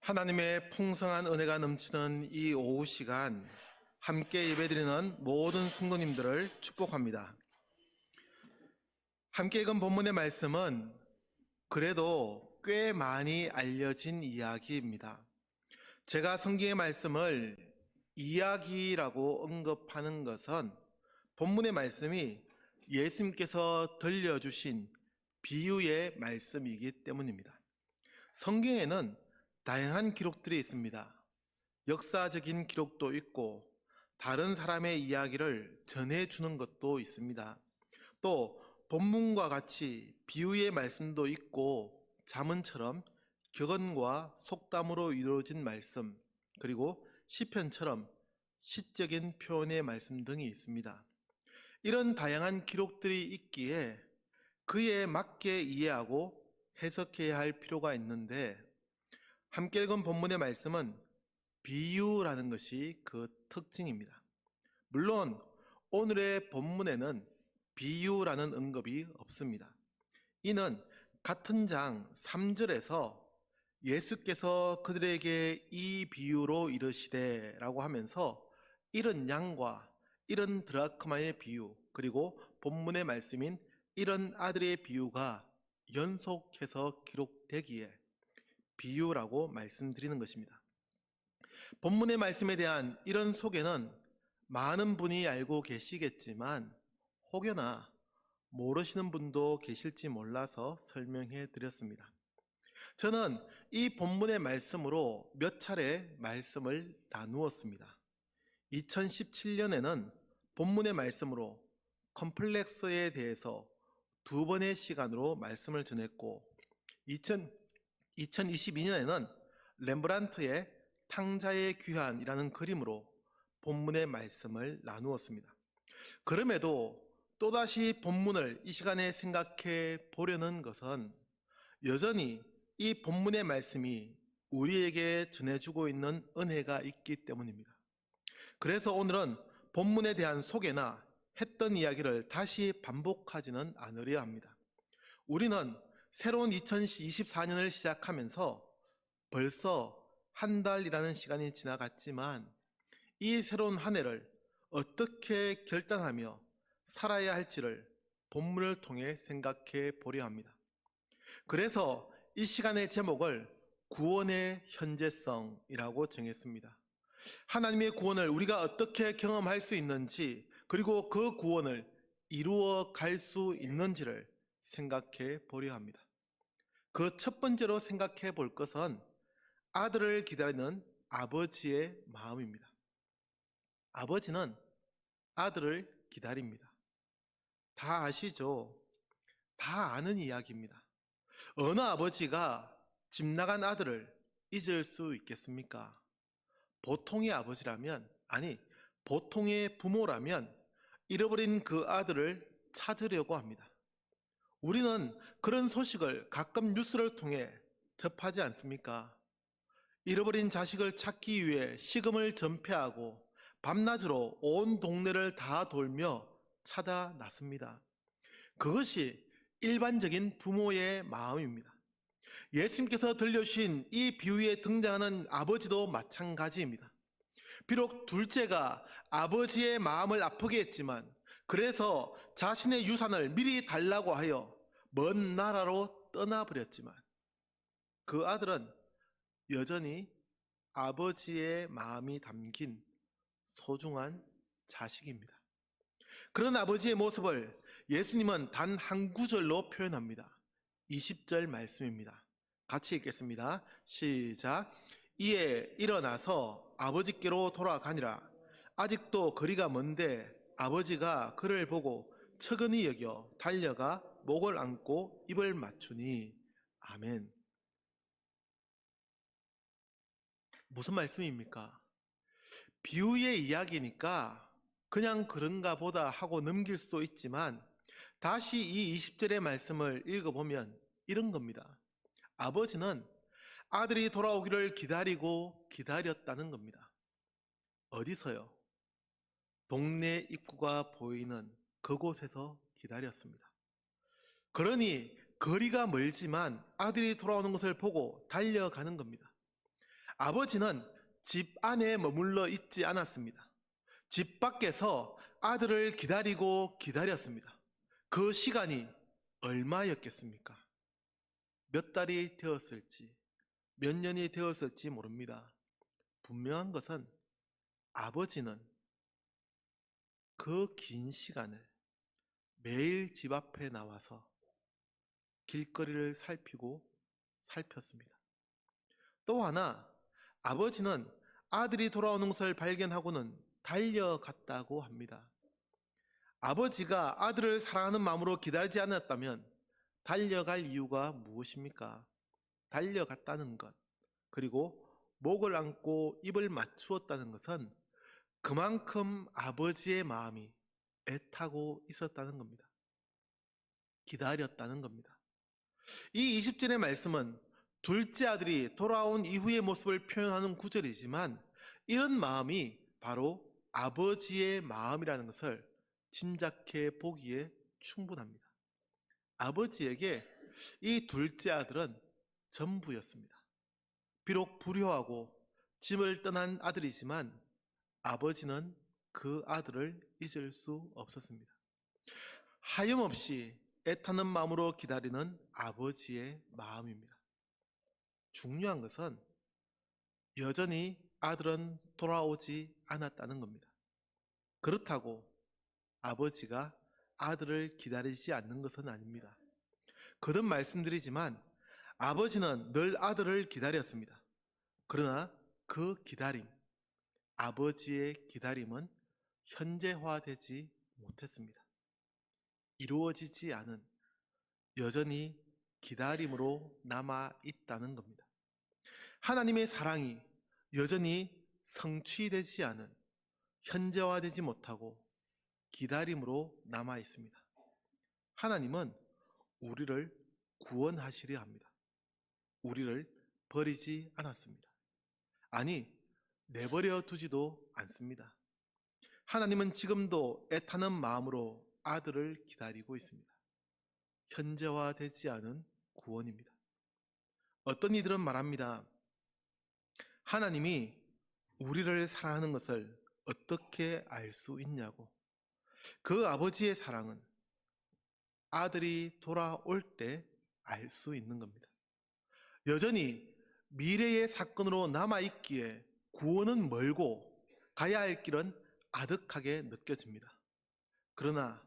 하나님의 풍성한 은혜가 넘치는 이 오후 시간 함께 예배드리는 모든 성도님들을 축복합니다. 함께 읽은 본문의 말씀은 그래도 꽤 많이 알려진 이야기입니다. 제가 성경의 말씀을 이야기라고 언급하는 것은 본문의 말씀이 예수님께서 들려주신 비유의 말씀이기 때문입니다. 성경에는 다양한 기록들이 있습니다. 역사적인 기록도 있고 다른 사람의 이야기를 전해주는 것도 있습니다. 또 본문과 같이 비유의 말씀도 있고 자문처럼 격언과 속담으로 이루어진 말씀 그리고 시편처럼 시적인 표현의 말씀 등이 있습니다. 이런 다양한 기록들이 있기에 그에 맞게 이해하고 해석해야 할 필요가 있는데 함께 읽은 본문의 말씀은 비유라는 것이 그 특징입니다. 물론 오늘의 본문에는 비유라는 언급이 없습니다. 이는 같은 장 3절에서 예수께서 그들에게 이 비유로 이르시되 라고 하면서 이런 양과 이런 드라크마의 비유 그리고 본문의 말씀인 이런 아들의 비유가 연속해서 기록되기에 비유라고 말씀드리는 것입니다. 본문의 말씀에 대한 이런 소개는 많은 분이 알고 계시겠지만 혹여나 모르시는 분도 계실지 몰라서 설명해 드렸습니다. 저는 이 본문의 말씀으로 몇 차례 말씀을 나누었습니다. 2017년에는 본문의 말씀으로 컴플렉스에 대해서 두 번의 시간으로 말씀을 전했고 2000, 2022년에는 렘브란트의 탕자의 귀환이라는 그림으로 본문의 말씀을 나누었습니다. 그럼에도 또다시 본문을 이 시간에 생각해 보려는 것은 여전히 이 본문의 말씀이 우리에게 전해주고 있는 은혜가 있기 때문입니다. 그래서 오늘은 본문에 대한 소개나 했던 이야기를 다시 반복하지는 않으려 합니다. 우리는 새로운 2024년을 시작하면서 벌써 한 달이라는 시간이 지나갔지만 이 새로운 한 해를 어떻게 결단하며 살아야 할지를 본문을 통해 생각해 보려 합니다. 그래서 이 시간의 제목을 구원의 현재성이라고 정했습니다. 하나님의 구원을 우리가 어떻게 경험할 수 있는지 그리고 그 구원을 이루어 갈 수 있는지를 생각해 보려 합니다. 그 첫 번째로 생각해 볼 것은 아들을 기다리는 아버지의 마음입니다. 아버지는 아들을 기다립니다. 다 아시죠? 다 아는 이야기입니다. 어느 아버지가 집 나간 아들을 잊을 수 있겠습니까? 보통의 아버지라면, 아니, 보통의 부모라면 잃어버린 그 아들을 찾으려고 합니다. 우리는 그런 소식을 가끔 뉴스를 통해 접하지 않습니까? 잃어버린 자식을 찾기 위해 시금을 전폐하고 밤낮으로 온 동네를 다 돌며 찾아 나섭니다. 그것이 일반적인 부모의 마음입니다. 예수님께서 들려주신 이 비유에 등장하는 아버지도 마찬가지입니다. 비록 둘째가 아버지의 마음을 아프게 했지만 그래서 자신의 유산을 미리 달라고 하여 먼 나라로 떠나버렸지만 그 아들은 여전히 아버지의 마음이 담긴 소중한 자식입니다. 그런 아버지의 모습을 예수님은 단 한 구절로 표현합니다. 20절 말씀입니다. 같이 읽겠습니다. 시작. 이에 일어나서 아버지께로 돌아가니라. 아직도 거리가 먼데 아버지가 그를 보고 척은히 여겨 달려가 목을 안고 입을 맞추니 아멘. 무슨 말씀입니까? 비유의 이야기니까 그냥 그런가 보다 하고 넘길 수도 있지만 다시 이 20절의 말씀을 읽어보면 이런 겁니다. 아버지는 아들이 돌아오기를 기다리고 기다렸다는 겁니다. 어디서요? 동네 입구가 보이는 그곳에서 기다렸습니다. 그러니 거리가 멀지만 아들이 돌아오는 것을 보고 달려가는 겁니다. 아버지는 집 안에 머물러 있지 않았습니다. 집 밖에서 아들을 기다리고 기다렸습니다. 그 시간이 얼마였겠습니까? 몇 달이 되었을지, 몇 년이 되었을지 모릅니다. 분명한 것은 아버지는 그 긴 시간을 매일 집 앞에 나와서 길거리를 살피고 살폈습니다. 또 하나, 아버지는 아들이 돌아오는 것을 발견하고는 달려갔다고 합니다. 아버지가 아들을 사랑하는 마음으로 기다리지 않았다면 달려갈 이유가 무엇입니까? 달려갔다는 것, 그리고 목을 안고 입을 맞추었다는 것은 그만큼 아버지의 마음이 애타고 있었다는 겁니다. 기다렸다는 겁니다. 이 20절의 말씀은 둘째 아들이 돌아온 이후의 모습을 표현하는 구절이지만 이런 마음이 바로 아버지의 마음이라는 것을 짐작해 보기에 충분합니다. 아버지에게 이 둘째 아들은 전부였습니다. 비록 불효하고 집을 떠난 아들이지만 아버지는 그 아들을 잊을 수 없었습니다. 하염없이 애타는 마음으로 기다리는 아버지의 마음입니다. 중요한 것은 여전히 아들은 돌아오지 않았다는 겁니다. 그렇다고 아버지가 아들을 기다리지 않는 것은 아닙니다. 거듭 말씀드리지만 아버지는 늘 아들을 기다렸습니다. 그러나 그 기다림, 아버지의 기다림은 현재화되지 못했습니다. 이루어지지 않은 여전히 기다림으로 남아 있다는 겁니다. 하나님의 사랑이 여전히 성취되지 않은 현재화되지 못하고 기다림으로 남아 있습니다. 하나님은 우리를 구원하시려 합니다. 우리를 버리지 않았습니다. 아니, 내버려 두지도 않습니다. 하나님은 지금도 애타는 마음으로 아들을 기다리고 있습니다. 현재화되지 않은 구원입니다. 어떤 이들은 말합니다. 하나님이 우리를 사랑하는 것을 어떻게 알 수 있냐고. 그 아버지의 사랑은 아들이 돌아올 때 알 수 있는 겁니다. 여전히 미래의 사건으로 남아있기에 구원은 멀고 가야 할 길은 아득하게 느껴집니다. 그러나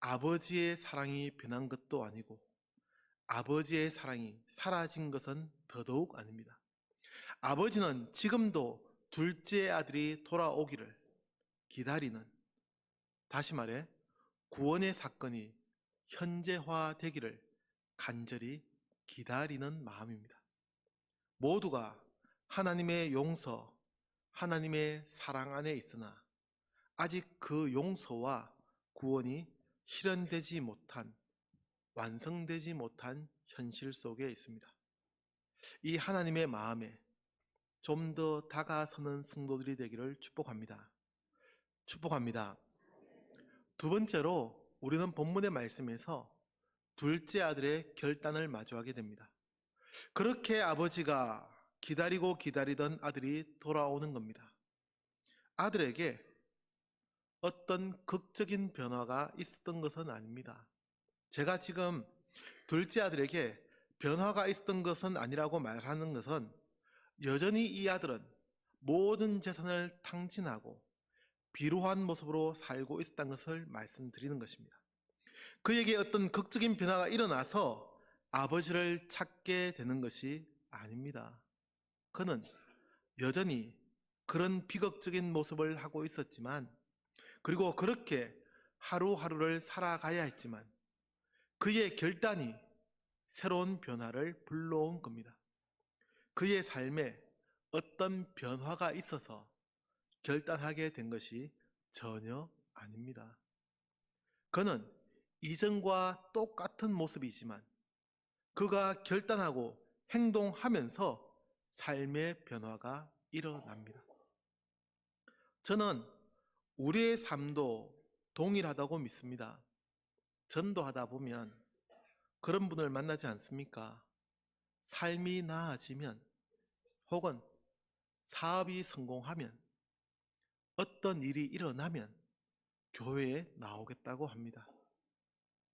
아버지의 사랑이 변한 것도 아니고 아버지의 사랑이 사라진 것은 더더욱 아닙니다. 아버지는 지금도 둘째 아들이 돌아오기를 기다리는 다시 말해 구원의 사건이 현재화되기를 간절히 기다리는 마음입니다. 모두가 하나님의 용서, 하나님의 사랑 안에 있으나 아직 그 용서와 구원이 실현되지 못한, 완성되지 못한 현실 속에 있습니다. 이 하나님의 마음에 좀 더 다가서는 성도들이 되기를 축복합니다. 축복합니다. 두 번째로 우리는 본문의 말씀에서 둘째 아들의 결단을 마주하게 됩니다. 그렇게 아버지가 기다리고 기다리던 아들이 돌아오는 겁니다. 아들에게 어떤 극적인 변화가 있었던 것은 아닙니다. 제가 지금 둘째 아들에게 변화가 있었던 것은 아니라고 말하는 것은 여전히 이 아들은 모든 재산을 탕진하고 비루한 모습으로 살고 있었다는 것을 말씀드리는 것입니다. 그에게 어떤 극적인 변화가 일어나서 아버지를 찾게 되는 것이 아닙니다. 그는 여전히 그런 비극적인 모습을 하고 있었지만, 그리고 그렇게 하루하루를 살아가야 했지만, 그의 결단이 새로운 변화를 불러온 겁니다. 그의 삶에 어떤 변화가 있어서 결단하게 된 것이 전혀 아닙니다. 그는 이전과 똑같은 모습이지만 그가 결단하고 행동하면서 삶의 변화가 일어납니다. 저는 우리의 삶도 동일하다고 믿습니다. 전도하다 보면 그런 분을 만나지 않습니까? 삶이 나아지면 혹은 사업이 성공하면 어떤 일이 일어나면 교회에 나오겠다고 합니다.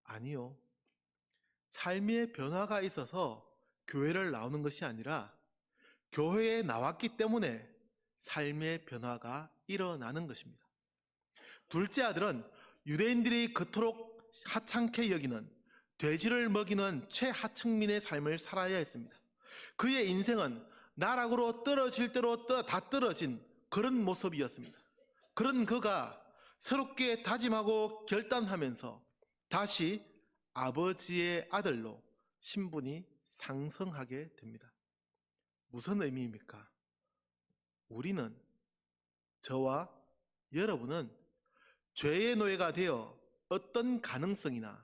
아니요. 삶의 변화가 있어서 교회를 나오는 것이 아니라 교회에 나왔기 때문에 삶의 변화가 일어나는 것입니다. 둘째 아들은 유대인들이 그토록 하찮게 여기는 돼지를 먹이는 최하층민의 삶을 살아야 했습니다. 그의 인생은 나락으로 떨어질 대로 떠- 다 떨어진 그런 모습이었습니다. 그런 그가 새롭게 다짐하고 결단하면서 다시 아버지의 아들로 신분이 상승하게 됩니다. 무슨 의미입니까? 우리는 저와 여러분은 죄의 노예가 되어 어떤 가능성이나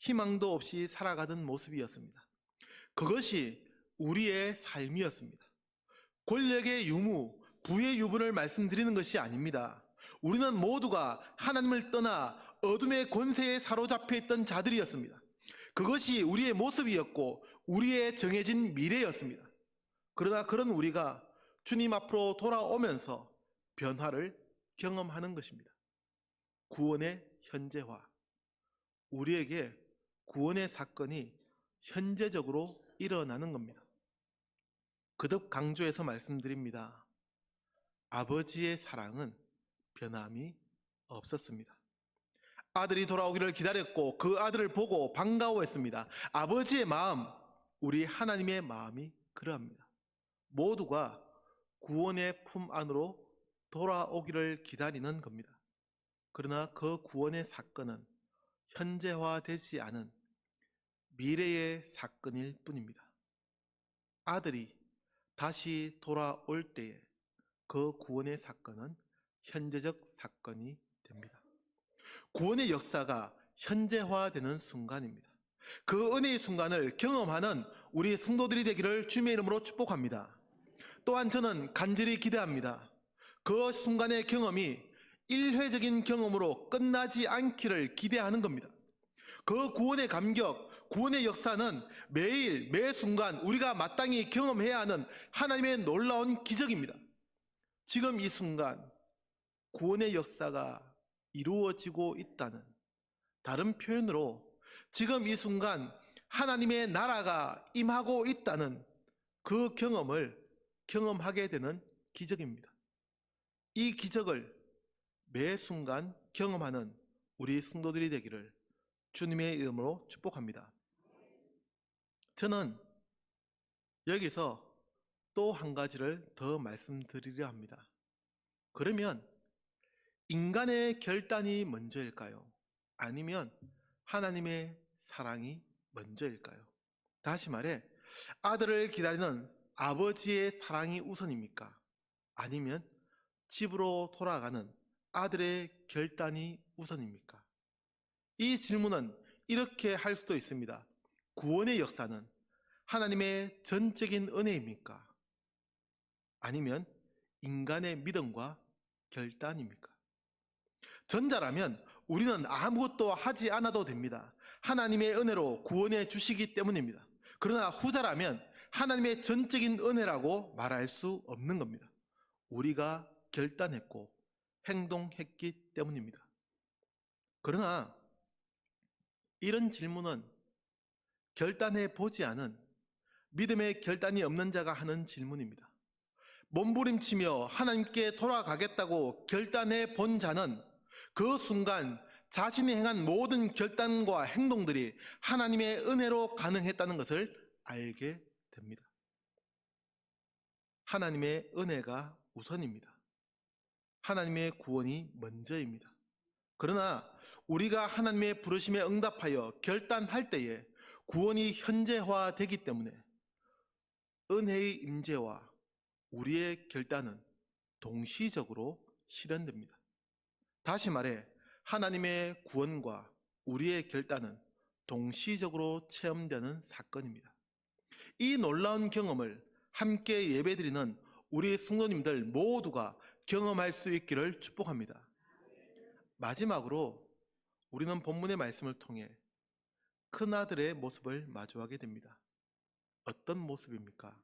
희망도 없이 살아가던 모습이었습니다. 그것이 우리의 삶이었습니다. 권력의 유무, 부의 유분을 말씀드리는 것이 아닙니다. 우리는 모두가 하나님을 떠나 어둠의 권세에 사로잡혀 있던 자들이었습니다. 그것이 우리의 모습이었고 우리의 정해진 미래였습니다. 그러나 그런 우리가 주님 앞으로 돌아오면서 변화를 경험하는 것입니다. 구원의 현재화. 우리에게 구원의 사건이 현재적으로 일어나는 겁니다. 거듭 강조해서 말씀드립니다. 아버지의 사랑은 변함이 없었습니다. 아들이 돌아오기를 기다렸고 그 아들을 보고 반가워했습니다. 아버지의 마음, 우리 하나님의 마음이 그러합니다. 모두가 구원의 품 안으로 돌아오기를 기다리는 겁니다. 그러나 그 구원의 사건은 현재화되지 않은 미래의 사건일 뿐입니다. 아들이 다시 돌아올 때에 그 구원의 사건은 현재적 사건이 됩니다. 구원의 역사가 현재화되는 순간입니다. 그 은혜의 순간을 경험하는 우리 성도들이 되기를 주님의 이름으로 축복합니다. 또한 저는 간절히 기대합니다. 그 순간의 경험이 일회적인 경험으로 끝나지 않기를 기대하는 겁니다. 그 구원의 감격, 구원의 역사는 매일, 매 순간 우리가 마땅히 경험해야 하는 하나님의 놀라운 기적입니다. 지금 이 순간 구원의 역사가 이루어지고 있다는 다른 표현으로 지금 이 순간 하나님의 나라가 임하고 있다는 그 경험을 경험하게 되는 기적입니다. 이 기적을 매 순간 경험하는 우리 성도들이 되기를 주님의 이름으로 축복합니다. 저는 여기서 또 한 가지를 더 말씀드리려 합니다. 그러면 인간의 결단이 먼저일까요? 아니면 하나님의 사랑이 먼저일까요? 다시 말해, 아들을 기다리는 아버지의 사랑이 우선입니까? 아니면 집으로 돌아가는 아들의 결단이 우선입니까? 이 질문은 이렇게 할 수도 있습니다. 구원의 역사는 하나님의 전적인 은혜입니까? 아니면 인간의 믿음과 결단입니까? 전자라면 우리는 아무것도 하지 않아도 됩니다. 하나님의 은혜로 구원해 주시기 때문입니다. 그러나 후자라면 하나님의 전적인 은혜라고 말할 수 없는 겁니다. 우리가 결단했고 행동했기 때문입니다. 그러나 이런 질문은 결단해 보지 않은 믿음의 결단이 없는 자가 하는 질문입니다. 몸부림치며 하나님께 돌아가겠다고 결단해 본 자는 그 순간 자신이 행한 모든 결단과 행동들이 하나님의 은혜로 가능했다는 것을 알게 됩니다. 하나님의 은혜가 우선입니다. 하나님의 구원이 먼저입니다. 그러나 우리가 하나님의 부르심에 응답하여 결단할 때에 구원이 현재화되기 때문에 은혜의 임재와 우리의 결단은 동시적으로 실현됩니다. 다시 말해 하나님의 구원과 우리의 결단은 동시적으로 체험되는 사건입니다. 이 놀라운 경험을 함께 예배드리는 우리 성도님들 모두가 경험할 수 있기를 축복합니다. 마지막으로 우리는 본문의 말씀을 통해 큰 아들의 모습을 마주하게 됩니다. 어떤 모습입니까?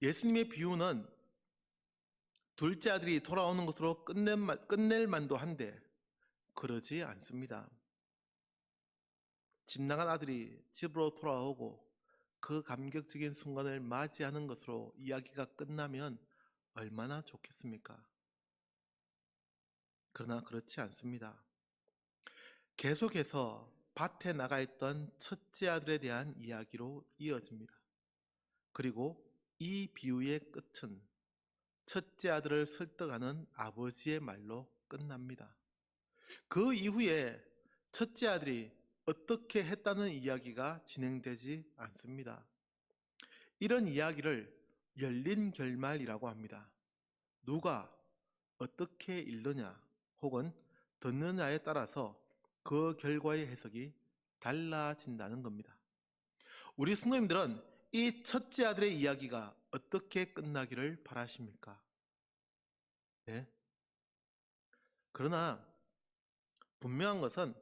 예수님의 비유는 둘째 아들이 돌아오는 것으로 끝낼, 만- 끝낼 만도 한데 그러지 않습니다. 집 나간 아들이 집으로 돌아오고 그 감격적인 순간을 맞이하는 것으로 이야기가 끝나면 얼마나 좋겠습니까? 그러나 그렇지 않습니다. 계속해서 밭에 나가 있던 첫째 아들에 대한 이야기로 이어집니다. 그리고 이 비유의 끝은 첫째 아들을 설득하는 아버지의 말로 끝납니다. 그 이후에 첫째 아들이 어떻게 했다는 이야기가 진행되지 않습니다. 이런 이야기를 열린 결말이라고 합니다. 누가 어떻게 읽느냐 혹은 듣느냐에 따라서 그 결과의 해석이 달라진다는 겁니다. 우리 승도님들은 이 첫째 아들의 이야기가 어떻게 끝나기를 바라십니까? 네. 그러나 분명한 것은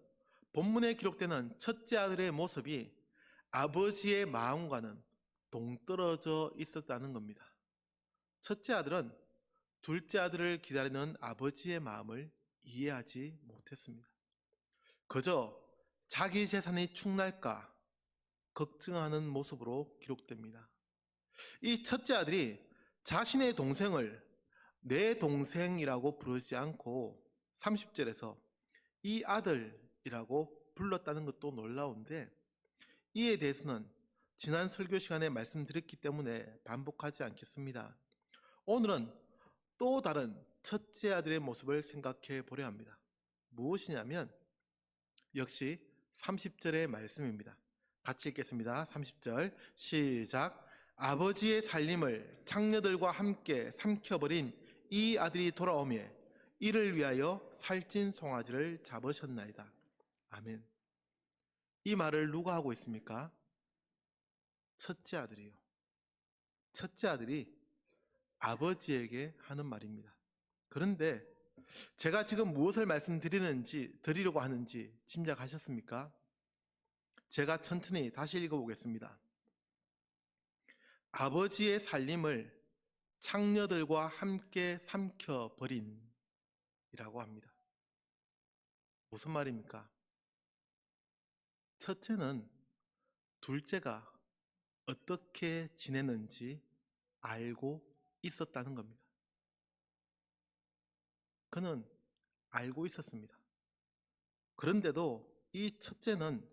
본문에 기록되는 첫째 아들의 모습이 아버지의 마음과는 동떨어져 있었다는 겁니다. 첫째 아들은 둘째 아들을 기다리는 아버지의 마음을 이해하지 못했습니다. 그저 자기 재산이 축날까 걱정하는 모습으로 기록됩니다. 이 첫째 아들이 자신의 동생을 내 동생이라고 부르지 않고 30절에서 이 아들이라고 불렀다는 것도 놀라운데 이에 대해서는 지난 설교 시간에 말씀드렸기 때문에 반복하지 않겠습니다. 오늘은 또 다른 첫째 아들의 모습을 생각해 보려 합니다. 무엇이냐면 역시 30절의 말씀입니다. 같이 읽겠습니다. 30절 시작 아버지의 살림을 창녀들과 함께 삼켜버린 이 아들이 돌아오매 이를 위하여 살찐 송아지를 잡으셨나이다. 아멘. 이 말을 누가 하고 있습니까? 첫째 아들이요. 첫째 아들이 아버지에게 하는 말입니다. 그런데 제가 지금 무엇을 말씀드리는지 드리려고 하는지 짐작하셨습니까? 제가 천천히 다시 읽어보겠습니다. 아버지의 살림을 창녀들과 함께 삼켜 버린 이라고 합니다. 무슨 말입니까? 첫째는 둘째가 어떻게 지내는지 알고 있었다는 겁니다. 그는 알고 있었습니다. 그런데도 이 첫째는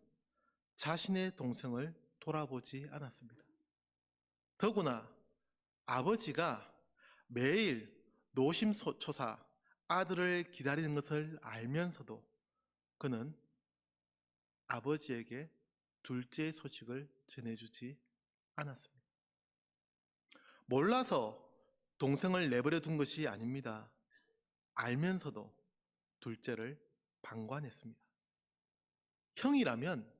자신의 동생을 돌아보지 않았습니다. 더구나 아버지가 매일 노심초사 아들을 기다리는 것을 알면서도 그는 아버지에게 둘째의 소식을 전해주지 않았습니다. 몰라서 동생을 내버려 둔 것이 아닙니다. 알면서도 둘째를 방관했습니다. 형이라면,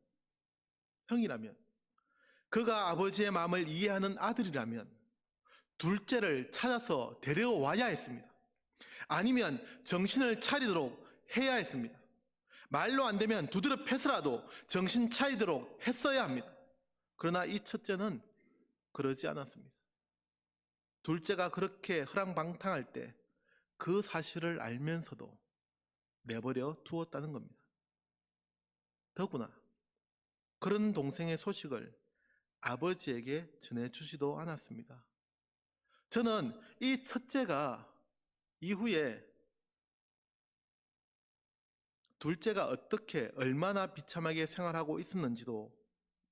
형이라면, 그가 아버지의 마음을 이해하는 아들이라면, 둘째를 찾아서 데려와야 했습니다. 아니면 정신을 차리도록 해야 했습니다. 말로 안 되면 두드려 패서라도 정신 차리도록 했어야 합니다. 그러나 이 첫째는 그러지 않았습니다. 둘째가 그렇게 허랑방탕할 때 그 사실을 알면서도 내버려 두었다는 겁니다. 더구나 그런 동생의 소식을 아버지에게 전해주지도 않았습니다. 저는 이 첫째가 이후에 둘째가 어떻게 얼마나 비참하게 생활하고 있었는지도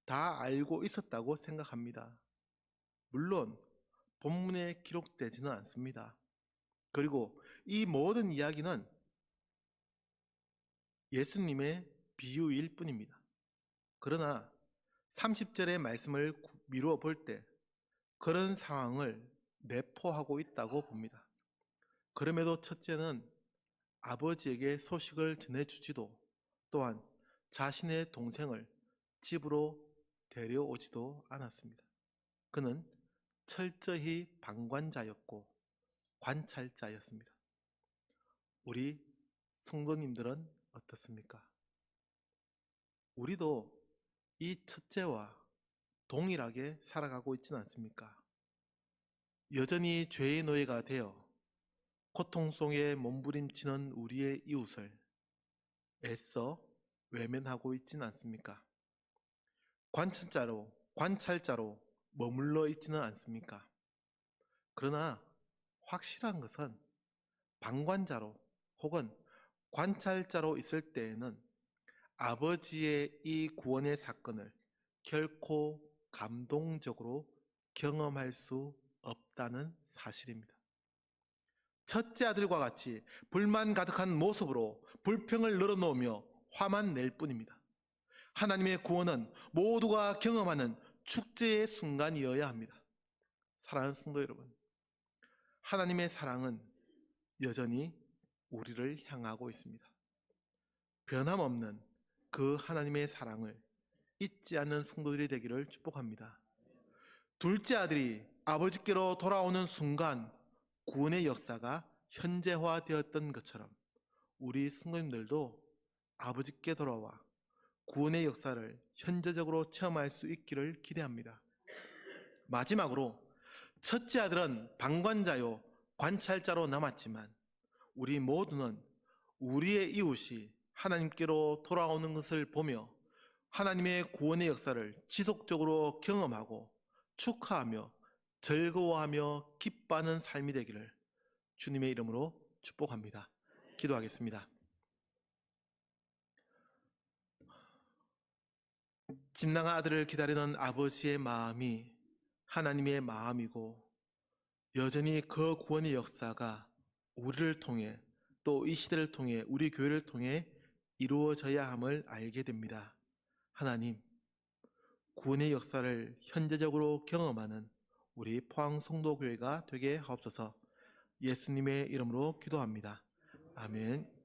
다 알고 있었다고 생각합니다. 물론 본문에 기록되지는 않습니다. 그리고 이 모든 이야기는 예수님의 비유일 뿐입니다. 그러나 30절의 말씀을 미루어 볼 때 그런 상황을 내포하고 있다고 봅니다. 그럼에도 첫째는 아버지에게 소식을 전해주지도 또한 자신의 동생을 집으로 데려오지도 않았습니다. 그는 철저히 방관자였고 관찰자였습니다. 우리 성도님들은 어떻습니까? 우리도 이 첫째와 동일하게 살아가고 있지는 않습니까? 여전히 죄의 노예가 되어 고통 속에 몸부림치는 우리의 이웃을 애써 외면하고 있지는 않습니까? 관찰자로 관찰자로 머물러 있지는 않습니까? 그러나 확실한 것은 방관자로 혹은 관찰자로 있을 때에는 아버지의 이 구원의 사건을 결코 감동적으로 경험할 수 없다는 사실입니다. 첫째 아들과 같이 불만 가득한 모습으로 불평을 늘어놓으며 화만 낼 뿐입니다. 하나님의 구원은 모두가 경험하는 축제의 순간이어야 합니다. 사랑하는 성도 여러분, 하나님의 사랑은 여전히 우리를 향하고 있습니다. 변함없는 그 하나님의 사랑을 잊지 않는 성도들이 되기를 축복합니다. 둘째 아들이 아버지께로 돌아오는 순간 구원의 역사가 현재화되었던 것처럼 우리 성도님들도 아버지께 돌아와 구원의 역사를 현재적으로 체험할 수 있기를 기대합니다. 마지막으로 첫째 아들은 방관자요 관찰자로 남았지만 우리 모두는 우리의 이웃이 하나님께로 돌아오는 것을 보며 하나님의 구원의 역사를 지속적으로 경험하고 축하하며 즐거워하며 기뻐하는 삶이 되기를 주님의 이름으로 축복합니다. 기도하겠습니다. 집낭아 아들을 기다리는 아버지의 마음이 하나님의 마음이고 여전히 그 구원의 역사가 우리를 통해 또 이 시대를 통해 우리 교회를 통해 이루어져야 함을 알게 됩니다. 하나님, 구원의 역사를 현재적으로 경험하는 우리 포항 성도교회가 되게 하옵소서 예수님의 이름으로 기도합니다. 아멘.